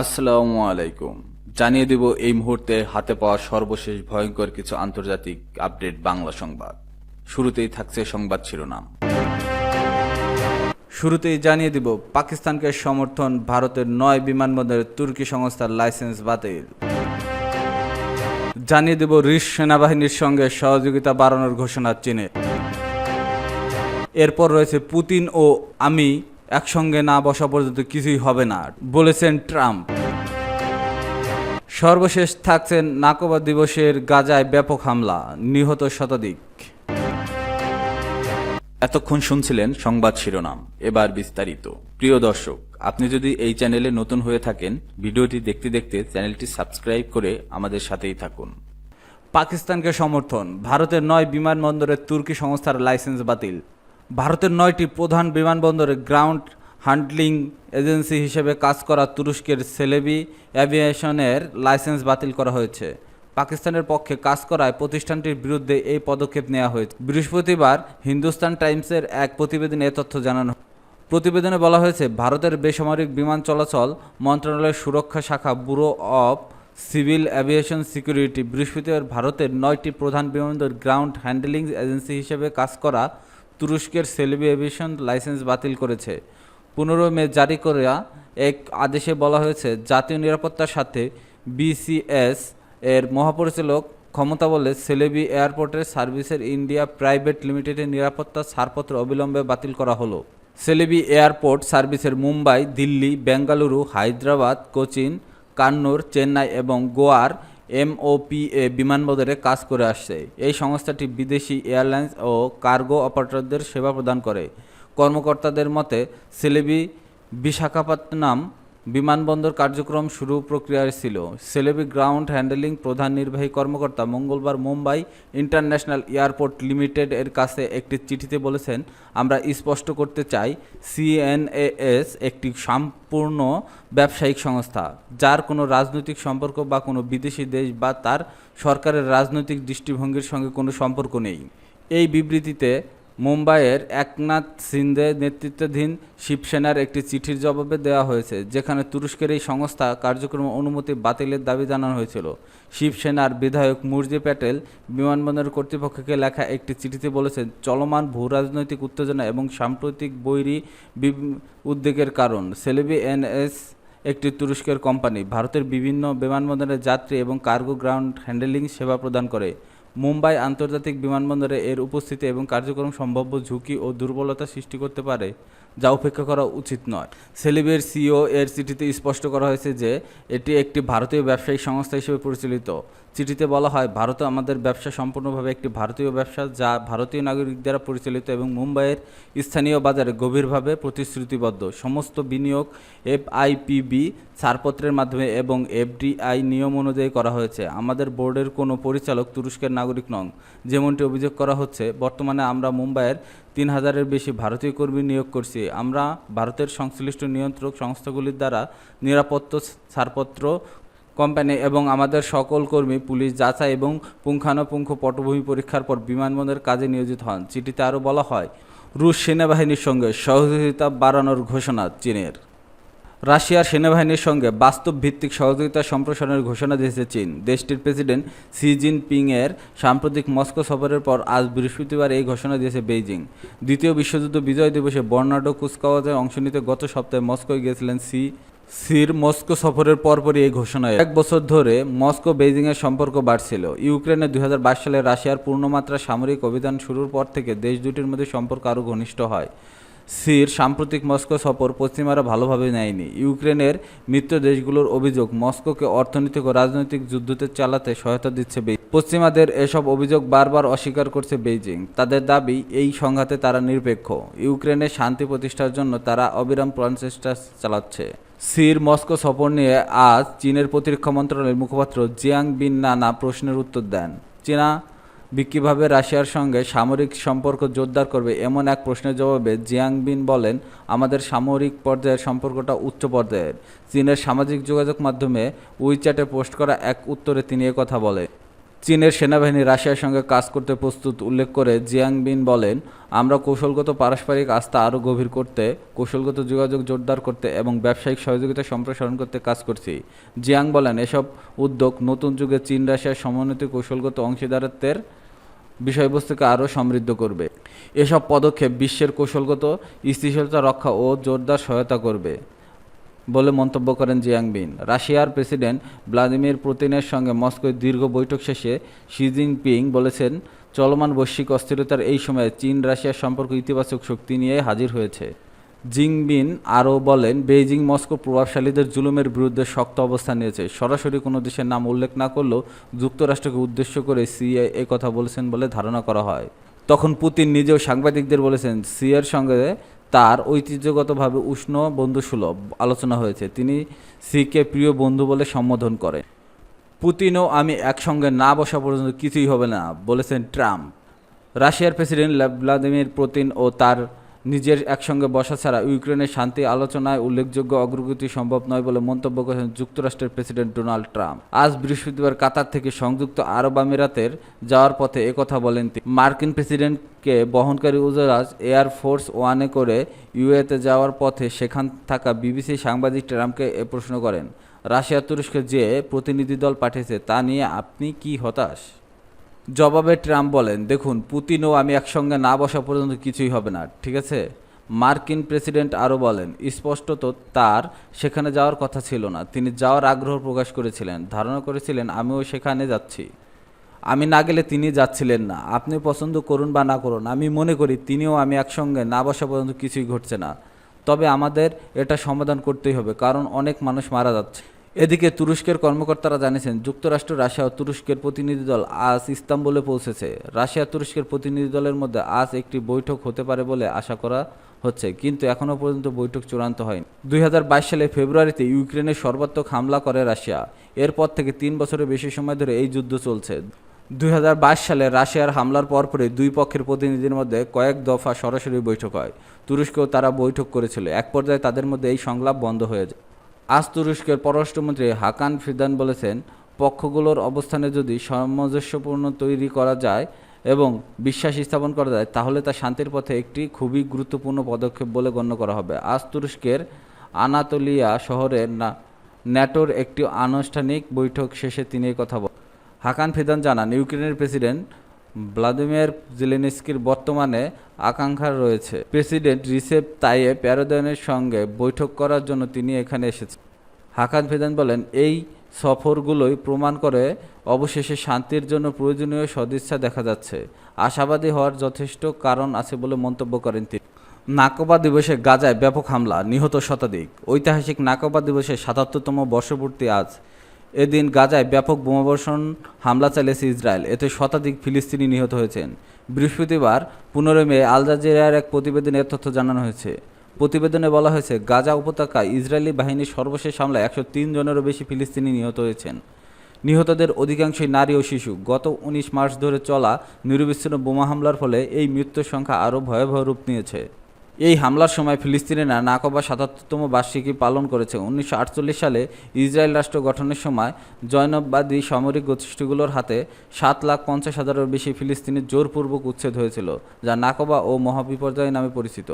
আসসালামু আলাইকুম। জানিয়ে দেব এই মুহূর্তে হাতে পাওয়া সর্বশেষ ভয়ঙ্কর কিছু আন্তর্জাতিক আপডেট বাংলা সংবাদ। শুরুতেই থাকছে সংবাদ শিরোনাম। শুরুতেই জানিয়ে দিব পাকিস্তানকে সমর্থন ভারতের নয় বিমানবন্দরের তুর্কি সংস্থার লাইসেন্স বাতিল। জানিয়ে দেব রিস সেনাবাহিনীর সঙ্গে সহযোগিতা বাড়ানোর ঘোষণা চীনের। এরপর রয়েছে পুতিন ও আমি একসঙ্গে না বসা পর্যন্ত কিছুই হবে না বলেছেন ট্রাম্প। সর্বশেষ থাকছেন নাকোবা দিবসের গাজায় ব্যাপক হামলা নিহত শতাধিক। এতক্ষণ শুনছিলেন সংবাদ শিরোনাম এবার বিস্তারিত। প্রিয় দর্শক আপনি যদি এই চ্যানেলে নতুন হয়ে থাকেন ভিডিওটি দেখতে দেখতে চ্যানেলটি সাবস্ক্রাইব করে আমাদের সাথেই থাকুন। পাকিস্তানকে সমর্থন ভারতের নয় বিমানবন্দরের তুর্কি সংস্থার লাইসেন্স বাতিল। ভারতের নয়টি প্রধান বিমানবন্দরে গ্রাউন্ড হ্যান্ডলিং এজেন্সি হিসেবে কাজ করা তুরস্কের সেলেবি অ্যাভিয়েশনের লাইসেন্স বাতিল করা হয়েছে। পাকিস্তানের পক্ষে কাজ করায় প্রতিষ্ঠানটির বিরুদ্ধে এই পদক্ষেপ নেওয়া হয়েছে। বৃহস্পতিবার হিন্দুস্তান টাইমসের এক প্রতিবেদনে এ তথ্য জানানো প্রতিবেদনে বলা হয়েছে, ভারতের বেসামরিক বিমান চলাচল মন্ত্রণালয়ের সুরক্ষা শাখা bureau of civil aviation security বৃহস্পতিবার ভারতের নয়টি প্রধান বিমানবন্দর গ্রাউন্ড হ্যান্ডলিং এজেন্সি হিসেবে কাজ করা তুরস্কের সেলবি এভিয়েশন লাইসেন্স বাতিল করেছে। পনেরো মে জারি করা এক আদেশে বলা হয়েছে, জাতীয় নিরাপত্তার সাথে বিসিএস এর মহাপরিচালক ক্ষমতা বলে সেলেবি এয়ারপোর্টের সার্ভিসের ইন্ডিয়া প্রাইভেট লিমিটেডের নিরাপত্তা ছাড়পত্র অবিলম্বে বাতিল করা হলো। সেলেবি এয়ারপোর্ট সার্ভিসের মুম্বাই, দিল্লি, বেঙ্গালুরু, হায়দ্রাবাদ, কোচিন, কান্নুর, চেন্নাই এবং গোয়ার এমওপিএ বিমানবন্দরে কাজ করে আসছে। এই সংস্থাটি বিদেশি এয়ারলাইন্স ও কার্গো অপারেটরদের সেবা প্রদান করে। কর্মকর্তাদের মতে, সিলেবি বিশাখাপত্তনম বিমানবন্দর কার্যক্রম শুরু প্রক্রিয়ায় ছিল। সেলেবি গ্রাউন্ড হ্যান্ডেলিং প্রধান নির্বাহী কর্মকর্তা মঙ্গলবার মুম্বাই ইন্টারন্যাশনাল এয়ারপোর্ট লিমিটেড এর কাছে একটি চিঠিতে বলেছেন, আমরা স্পষ্ট করতে চাই, সিএনএএস একটি সম্পূর্ণ ব্যবসায়িক সংস্থা, যার কোনো রাজনৈতিক সম্পর্ক বা কোনো বিদেশি দেশ বা তার সরকারের রাজনৈতিক দৃষ্টিভঙ্গির সঙ্গে কোনো সম্পর্ক নেই। এই বিবৃতিতে মুম্বাইয়ের একনাথ সিন্ধে নেতৃত্বাধীন শিবসেনার একটি চিঠির জবাবে দেওয়া হয়েছে, যেখানে তুরস্কের এই সংস্থা কার্যক্রম অনুমতি বাতিলের দাবি জানানো হয়েছিল। শিবসেনার বিধায়ক মুরজি প্যাটেল বিমানবন্দর কর্তৃপক্ষকে লেখা একটি চিঠিতে বলেছেন, চলমান ভূ রাজনৈতিক উত্তেজনা এবং সাম্প্রতিক বৈরী উদ্বেগের কারণ। সেলেবি এনএস একটি তুরস্কের কোম্পানি, ভারতের বিভিন্ন বিমানবন্দরে যাত্রী এবং কার্গো গ্রাউন্ড হ্যান্ডেলিং সেবা প্রদান করে। মুম্বাই আন্তর্জাতিক বিমানবন্দরে এর উপস্থিতি এবং কার্যক্রম সম্ভাব্য ঝুঁকি ও দুর্বলতা সৃষ্টি করতে পারে। যা উপেক্ষা করা উচিত নয়। সেলিবের সিও এর চিঠিতে স্পষ্ট করা হয়েছে যে, এটি একটি ভারতীয় ব্যবসায়িক সংস্থা হিসেবে পরিচালিত। চিঠিতে বলা হয়, ভারতে আমাদের ব্যবসা সম্পূর্ণভাবে একটি ভারতীয় ব্যবসা যা ভারতীয় নাগরিক দ্বারা পরিচালিত এবং মুম্বাইয়ের স্থানীয় বাজারে গভীরভাবে প্রতিশ্রুতিবদ্ধ। সমস্ত বিনিয়োগ এফআইপিবি, ছাড়পত্রের মাধ্যমে এবং এফডিআই নিয়ম অনুযায়ী করা হয়েছে। আমাদের বোর্ডের কোনো পরিচালক তুরস্কের নাগরিক নন। যেমনটি অভিযোগ করা হচ্ছে, বর্তমানে আমরা মুম্বাইয়ের তিন হাজারের বেশি ভারতীয় কর্মী নিয়োগ করছি। আমরা ভারতের সংশ্লিষ্ট নিয়ন্ত্রক সংস্থাগুলির দ্বারা নিরাপত্তা ছাড়পত্র, কোম্পানি এবং আমাদের সকল কর্মী, পুলিশ, যাচাই এবং পুঙ্খানুপুঙ্খ পটভূমি পরীক্ষার পর বিমানবন্দরের কাজে নিয়োজিত হন, চিঠিতে আরও বলা হয়, রুশ সেনাবাহিনীর সঙ্গে সহযোগিতা বাড়ানোর ঘোষণা চীনের। রাশিয়ার সেনাবাহিনীর সঙ্গে বাস্তব ভিত্তিক সহযোগিতা সম্প্রসারণের ঘোষণা দিয়েছে চীন। দেশটির প্রেসিডেন্ট সি জিনপিং এর সাম্প্রতিক মস্কো সফরের পর আজ বৃহস্পতিবার এই ঘোষণা দিয়েছে বেইজিং। দ্বিতীয় বিশ্বযুদ্ধ বিজয় দিবসে বর্নাডো কুচকাওয়াজে অংশ নিতে গত সপ্তাহে মস্কোয় গিয়েছিলেন সি সির মস্কো সফরের পরপরই এই ঘোষণা এক বছর ধরে মস্কো বেইজিংয়ের সম্পর্ক বাড়ছিল। ইউক্রেনে দু হাজার বাইশ সালে রাশিয়ার পূর্ণমাত্রা সামরিক অভিযান শুরুর পর থেকে দেশ দুটির মধ্যে সম্পর্ক আরও ঘনিষ্ঠ হয়। সির সাম্প্রতিক মস্কো সফর পশ্চিমারা ভালোভাবে নেয়নি। ইউক্রেনের মিত্র দেশগুলোর অভিযোগ, মস্কোকে অর্থনৈতিক ও রাজনৈতিক যুদ্ধতে চালাতে সহায়তা দিচ্ছে বেইজিং পশ্চিমাদের এসব অভিযোগ বারবার অস্বীকার করছে বেইজিং। তাদের দাবি, এই সংঘাতে তারা নিরপেক্ষ। ইউক্রেনে শান্তি প্রতিষ্ঠার জন্য তারা অবিরাম প্রচেষ্টা চালাচ্ছে। সির মস্কো সফর নিয়ে আজ চীনের প্রতিরক্ষা মন্ত্রণালয়ের মুখপাত্র জিয়াং বিন নানা প্রশ্নের উত্তর দেন। চীনা কীভাবে রাশিয়ার সঙ্গে সামরিক সম্পর্ক জোরদার করবে এমন এক প্রশ্নের জবাবে জিয়াংবিন বলেন, আমাদের সামরিক পর্যায়ের সম্পর্কটা উচ্চ পর্যায়ের। চীনের সামাজিক যোগাযোগ মাধ্যমে উইচ্যাটে পোস্ট করা এক উত্তরে তিনি কথা বলেন। চীনের সেনাবাহিনী রাশিয়ার সঙ্গে কাজ করতে প্রস্তুত উল্লেখ করে জিয়াংবিন বলেন, আমরা কৌশলগত পারস্পরিক আস্থা আরও গভীর করতে, কৌশলগত যোগাযোগ জোরদার করতে এবং ব্যবসায়িক সহযোগিতা সম্প্রসারণ করতে কাজ করছি। জিয়াং বলেন, এসব উদ্যোগ নতুন যুগে চীন রাশিয়ার সমন্বিত কৌশলগত অংশীদারত্বের বিষয়বস্তুকে আরও সমৃদ্ধ করবে। এসব পদক্ষেপ বিশ্বের কৌশলগত স্থিতিশীলতা রক্ষা ও জোরদার সহায়তা করবে। বলে মন্তব্য করেন জিয়াংবিন রাশিয়ার প্রেসিডেন্ট ভ্লাদিমির পুতিনের সঙ্গে মস্কোয় দীর্ঘ বৈঠক শেষে শি জিনপিং বলেছেন, চলমান বৈশ্বিক অস্থিরতার এই সময়ে চীন রাশিয়ার সম্পর্ক ইতিবাচক শক্তি নিয়ে হাজির হয়েছে। জিংবিন আরও বলেন, বেইজিং মস্কো প্রভাবশালীদের জুলুমের বিরুদ্ধে শক্ত অবস্থান নিয়েছে। সরাসরি কোনো দেশের নাম উল্লেখ না করলেও যুক্তরাষ্ট্রকে উদ্দেশ্য করে সিএ কথা বলেছেন বলে ধারণা করা হয়। তখন পুতিন নিজেও সাংবাদিকদের বলেছেন সিএর সঙ্গে তার ঐতিহ্যগতভাবে উষ্ণ বন্ধুসুলভ আলোচনা হয়েছে। তিনি সিকে প্রিয় বন্ধু বলে সম্বোধন করে পুতিনও আমি একসঙ্গে না বসা পর্যন্ত কিছুই হবে না, বলেছেন ট্রাম্প। রাশিয়ার প্রেসিডেন্ট ভ্লাদিমির পুতিন ও তার নিজের একসঙ্গে বসা ছাড়া ইউক্রেনের শান্তি আলোচনায় উল্লেখযোগ্য অগ্রগতি সম্ভব নয় বলে মন্তব্য করেছেন যুক্তরাষ্ট্রের প্রেসিডেন্ট ডোনাল্ড ট্রাম্প। আজ বৃহস্পতিবার কাতার থেকে সংযুক্ত আরব আমিরাতের যাওয়ার পথে একথা বলেন তিনি। মার্কিন প্রেসিডেন্টকে বহনকারী উজারাজ এয়ার ফোর্স ওয়ানে করে ইউএতে যাওয়ার পথে সেখান থাকা বিবিসি সাংবাদিক ট্রাম্পকে এ প্রশ্ন করেন রাশিয়া তুরস্কে যে প্রতিনিধি দল পাঠিয়েছে তা নিয়ে আপনি কি হতাশ? জবাবে ট্রাম্প বলেন, দেখুন পুতিন ও আমি একসঙ্গে না বসা পর্যন্ত কিছুই হবে না, ঠিক আছে? মার্কিন প্রেসিডেন্ট আরও বলেন স্পষ্টত তার সেখানে যাওয়ার কথা ছিল না, তিনি যাওয়ার আগ্রহ প্রকাশ করেছিলেন, ধারণা করেছিলেন, আমিও সেখানে যাচ্ছি। আমি না গেলে তিনি যাচ্ছিলেন না আপনি পছন্দ করুন বা না করুন, আমি মনে করি তিনিও আমি একসঙ্গে না বসা পর্যন্ত কিছুই ঘটছে না। তবে আমাদের এটা সমাধান করতেই হবে, কারণ অনেক মানুষ মারা যাচ্ছে। এদিকে তুরস্কের কর্মকর্তারা জানিয়েছেন, যুক্তরাষ্ট্র, রাশিয়া ও তুরস্কের প্রতিনিধি দল আজ ইস্তাম্বুলে পৌঁছেছে। রাশিয়া তুরস্কের প্রতিনিধি দলের মধ্যে আজ একটি বৈঠক হতে পারে বলে আশা করা হচ্ছে, কিন্তু এখনও পর্যন্ত বৈঠক চূড়ান্ত হয়নি। দুই হাজার বাইশ সালে ফেব্রুয়ারিতে ইউক্রেনে সর্বাত্মক হামলা করে রাশিয়া। এরপর থেকে তিন বছরের বেশি সময় ধরে এই যুদ্ধ চলছে। দুই হাজার বাইশ সালে রাশিয়ার হামলার পরপরই দুই পক্ষের প্রতিনিধির মধ্যে কয়েক দফা সরাসরি বৈঠক হয়। তুরস্কেও তারা বৈঠক করেছিল। এক পর্যায়ে তাদের মধ্যে এই সংলাপ বন্ধ হয়ে যায়। আজ তুরস্কের পররাষ্ট্রমন্ত্রী হাকান ফিদান বলেছেন, পক্ষগুলোর অবস্থানে যদি সামঞ্জস্যপূর্ণ তৈরি করা যায় এবং বিশ্বাস স্থাপন করা যায়, তাহলে তা শান্তির পথে একটি খুবই গুরুত্বপূর্ণ পদক্ষেপ বলে গণ্য করা হবে। আজ তুরস্কের আনাতোলিয়া শহরের ন্যাটোর একটি আনুষ্ঠানিক বৈঠক শেষে তিনি কথা বলেন। হাকান ফিদান জানান, ইউক্রেনের প্রেসিডেন্ট ভ্লাদিমির জেলেনস্কির বর্তমানে আকাঙ্ক্ষা রয়েছে। প্রেসিডেন্ট রিসেপ তাইয়েপ এরদোয়ানের সঙ্গে বৈঠক করার জন্য তিনি এখানে এসেছেন। হাকান ফিদান বলেন, এই সফরগুলোই প্রমাণ করে অবশেষে শান্তির জন্য প্রয়োজনীয় সদিচ্ছা দেখা যাচ্ছে। আশাবাদী হওয়ার যথেষ্ট কারণ আছে বলে মন্তব্য করেন তিনি। নাকবা দিবসে গাজায় ব্যাপক হামলা, নিহত শতাধিক। ঐতিহাসিক নাকবা দিবসের সাতাত্তরতম বর্ষপূর্তি আজ। এদিন গাজায় ব্যাপক বোমাবর্ষণ হামলা চালিয়েছে ইসরায়েল। এতে শতাধিক ফিলিস্তিনি নিহত হয়েছেন। বৃহস্পতিবার পনেরোই মে আল জাজিরার এক প্রতিবেদনে তথ্য জানানো হয়েছে। প্রতিবেদনে বলা হয়েছে, গাজা উপত্যকায় ইসরায়েলি বাহিনীর সর্বশেষ হামলায় একশো তিন জনেরও বেশি ফিলিস্তিনি নিহত হয়েছেন। নিহতদের অধিকাংশই নারী ও শিশু। গত উনিশ মার্চ ধরে চলা নিরবিচ্ছিন্ন বোমা হামলার ফলে এই মৃত্যুর সংখ্যা আরও ভয়াবহ রূপ নিয়েছে। এই হামলার সময় ফিলিস্তিনিরা নাকবা সাতাত্তরতম বার্ষিকী পালন করেছে। উনিশশো আটচল্লিশ সালে ইসরায়েল রাষ্ট্র গঠনের সময় জৈনববাদী সামরিক গোষ্ঠীগুলোর হাতে সাত লাখ পঞ্চাশ হাজারের বেশি ফিলিস্তিনি জোরপূর্বক উচ্ছেদ হয়েছিল, যা নাকবা ও মহাবিপর্যয় নামে পরিচিত।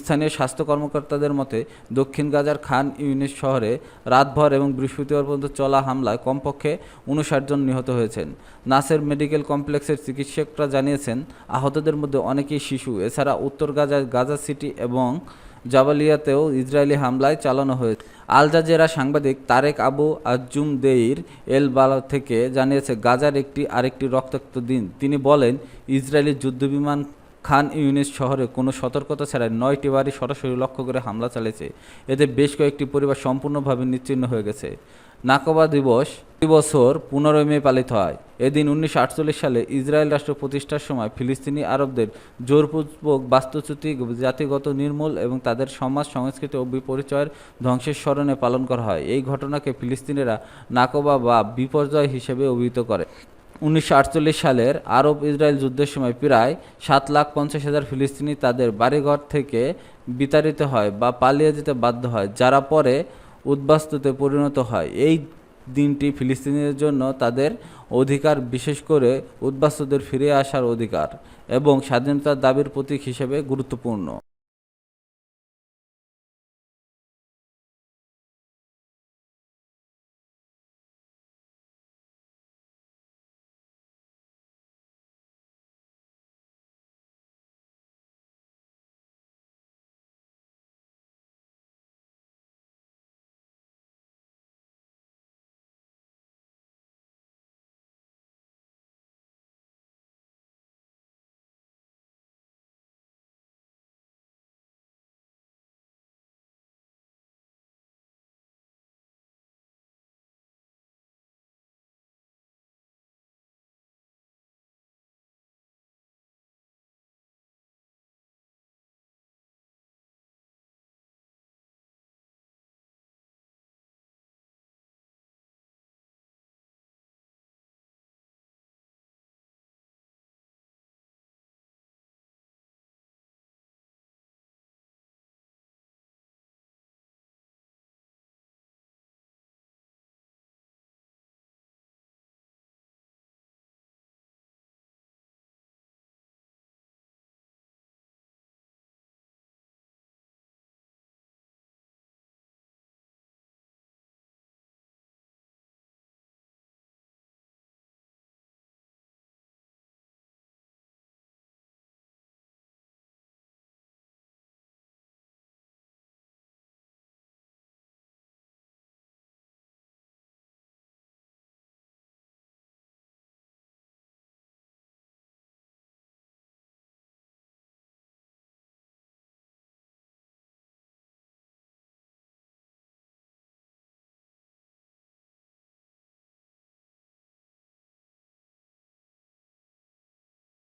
স্থানীয় স্বাস্থ্য কর্মকর্তাদের মতে, দক্ষিণ গাজার খান ইউনিস শহরে রাতভর এবং বৃহস্পতিবার পর্যন্ত চলা হামলায় কমপক্ষে উনষাট জন নিহত হয়েছেন। নাসের মেডিকেল কমপ্লেক্সের চিকিৎসকরা জানিয়েছেন, আহতদের মধ্যে অনেকেই শিশু। এছাড়া উত্তর গাজায় গাজা সিটি এবং জাবালিয়াতেও ইসরায়েলি হামলায় চালানো হয়েছে। আল জাজেরা সাংবাদিক তারেক আবু আজুম দেইর এল বালা থেকে জানিয়েছে, গাজার একটি আরেকটি রক্তাক্ত দিন। তিনি বলেন, ইসরায়েলি যুদ্ধবিমান খান ইউনিস শহরে কোনো সতর্কতা ছাড়াই নয়টি বাড়ি সরাসরি লক্ষ্য করে হামলা চালিয়েছে। এতে বেশ কয়েকটি পরিবার সম্পূর্ণভাবে নিচ্ছিন্ন হয়ে গেছে। নাকবা দিবস প্রতি বছর পনেরোই মে পালিত হয়। এদিন উনিশশো আটচল্লিশ সালে ইসরায়েল রাষ্ট্র প্রতিষ্ঠার সময় ফিলিস্তিনি আরবদের জোরপূর্বক বাস্তুচ্যুতি, জাতিগত নির্মূল এবং তাদের সমাজ, সংস্কৃতি ও বিপরিচয়ের ধ্বংসের স্মরণে পালন করা হয়। এই ঘটনাকে ফিলিস্তিনিরা নাকবা বা বিপর্যয় হিসেবে অভিহিত করে। উনিশশো আটচল্লিশ সালের আরব ইসরায়েল যুদ্ধের সময় প্রায় সাত লাখ পঞ্চাশ হাজার ফিলিস্তিনি তাদের বাড়িঘর থেকে বিতাড়িত হয় বা পালিয়ে যেতে বাধ্য হয়, যারা পরে উদ্বাস্তুতে পরিণত হয়। এই দিনটি ফিলিস্তিনিদের জন্য তাদের অধিকার, বিশেষ করে উদ্বাস্তুদের ফিরে আসার অধিকার এবং স্বাধীনতার দাবির প্রতীক হিসেবে গুরুত্বপূর্ণ।